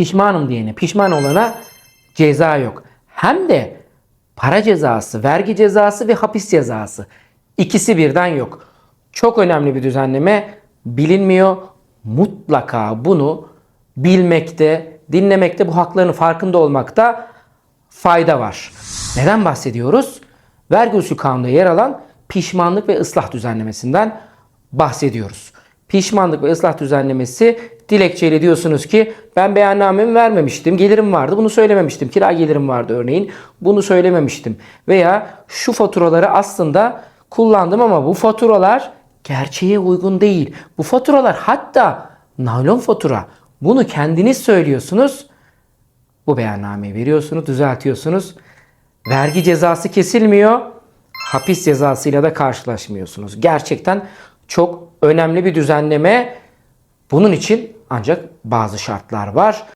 pişmanım diyene, pişman olana ceza yok. Hem de para cezası, vergi cezası ve hapis cezası. İkisi birden yok. Çok önemli bir düzenleme bilinmiyor. Mutlaka bunu bilmekte, dinlemekte, bu hakların farkında olmakta fayda var. Neden bahsediyoruz? Vergi usulü kanunda yer alan pişmanlık ve ıslah düzenlemesinden bahsediyoruz. Pişmanlık ve ıslah düzenlemesi dilekçeyle diyorsunuz ki ben beyannamemi vermemiştim, gelirim vardı, bunu söylememiştim, kira gelirim vardı örneğin, bunu söylememiştim. Veya şu faturaları aslında kullandım ama bu faturalar gerçeğe uygun değil. Bu faturalar hatta naylon fatura. Bunu kendiniz söylüyorsunuz. Bu beyannameyi veriyorsunuz, düzeltiyorsunuz. Vergi cezası kesilmiyor. Hapis cezasıyla da karşılaşmıyorsunuz. Gerçekten çok önemli bir düzenleme. Bunun için ancak bazı şartlar var.